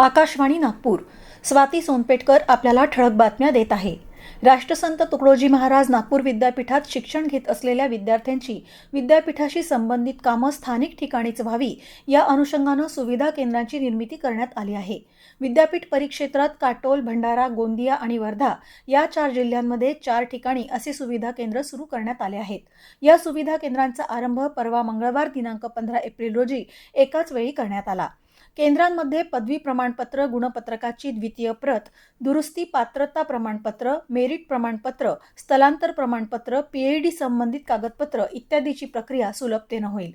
आकाशवाणी नागपूर. स्वाती सोनपेटकर आपल्याला ठळक बातम्या देत आहे. राष्ट्रसंत तुकडोजी महाराज नागपूर विद्यापीठात शिक्षण घेत असलेल्या विद्यार्थ्यांची विद्यापीठाशी संबंधित कामं स्थानिक ठिकाणीच व्हावी या अनुषंगानं सुविधा केंद्रांची निर्मिती करण्यात आली आहे. विद्यापीठ परिक्षेत्रात काटोल भंडारा गोंदिया आणि वर्धा या चार जिल्ह्यांमध्ये चार ठिकाणी असे सुविधा केंद्र सुरू करण्यात आले आहेत. या सुविधा केंद्रांचा आरंभ परवा मंगळवार दिनांक पंधरा एप्रिल रोजी एकाच वेळी करण्यात आला. केंद्रांमध्ये पदवी प्रमाणपत्र गुणपत्रकाची द्वितीय प्रत दुरुस्ती पात्रता प्रमाणपत्र मेरिट प्रमाणपत्र स्थलांतर प्रमाणपत्र पीएडी संबंधित कागदपत्र इत्यादीची प्रक्रिया सुलभतेनं होईल.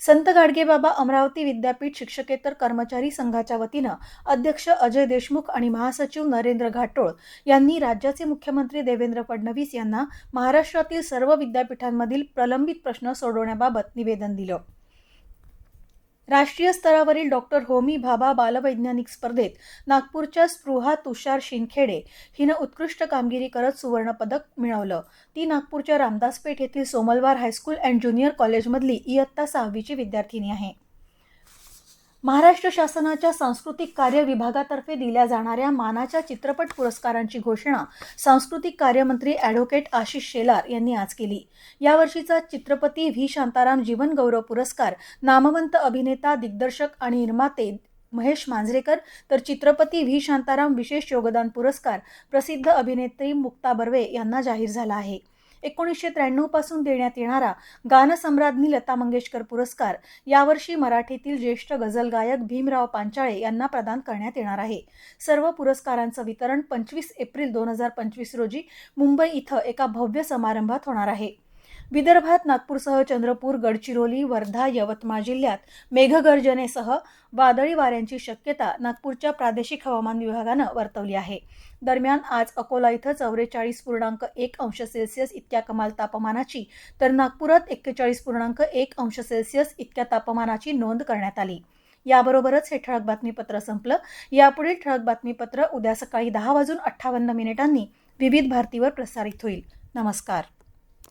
संत गाडगेबाबा अमरावती विद्यापीठ शिक्षकेतर कर्मचारी संघाच्या वतीनं अध्यक्ष अजय देशमुख आणि महासचिव नरेंद्र घाटोळ यांनी राज्याचे मुख्यमंत्री देवेंद्र फडणवीस यांना महाराष्ट्रातील सर्व विद्यापीठांमधील प्रलंबित प्रश्न सोडवण्याबाबत निवेदन दिलं. राष्ट्रीय स्तरावरील डॉक्टर होमी भाभा बालवैज्ञानिक स्पर्धेत नागपूरच्या स्पृहा तुषार शिंखेडे हिनं उत्कृष्ट कामगिरी करत सुवर्णपदक मिळवलं. ती नागपूरच्या रामदासपेठ येथील Somalwar high school and junior कॉलेजमधली इयत्ता सहावीची विद्यार्थिनी आहे. महाराष्ट्र शासनाच्या सांस्कृतिक कार्य विभागातर्फे दिल्या जाणाऱ्या मानाच्या चित्रपट पुरस्कारांची घोषणा सांस्कृतिक कार्यमंत्री ॲडव्होकेट आशिष शेलार यांनी आज केली. यावर्षीचा चित्रपती व्ही. शांताराम जीवनगौरव पुरस्कार नामवंत अभिनेता दिग्दर्शक आणि निर्माते महेश मांजरेकर तर चित्रपती व्ही. शांताराम विशेष योगदान पुरस्कार प्रसिद्ध अभिनेत्री मुक्ता बर्वे यांना जाहीर झाला आहे. एकोणीसशे त्र्याण्णवपासून देण्यात येणारा गानसम्राज्ञी लता मंगेशकर पुरस्कार यावर्षी मराठीतील ज्येष्ठ गझल गायक भीमराव पांचाळे यांना प्रदान करण्यात येणार आहे. सर्व पुरस्कारांचं वितरण पंचवीस एप्रिल दोन हजार पंचवीस रोजी मुंबई इथं एका भव्य समारंभात होणार आहे. विदर्भात नागपूरसह चंद्रपूर गडचिरोली वर्धा यवतमाळ जिल्ह्यात मेघगर्जनेसह वादळी वाऱ्यांची शक्यता नागपूरच्या प्रादेशिक हवामान विभागानं वर्तवली आहे. दरम्यान आज अकोला इथं चौवेचाळीस पूर्णांक एक अंश सेल्सिअस इतक्या कमाल तापमानाची तर नागपुरात एक्केचाळीस पूर्णांक एक अंश सेल्सिअस इतक्या तापमानाची नोंद करण्यात आली. याबरोबरच हे ठळक बातमीपत्र संपलं. यापुढील ठळक बातमीपत्र उद्या सकाळी दहा वाजून अठ्ठावन्न मिनिटांनी विविध भारतीवर प्रसारित होईल. नमस्कार.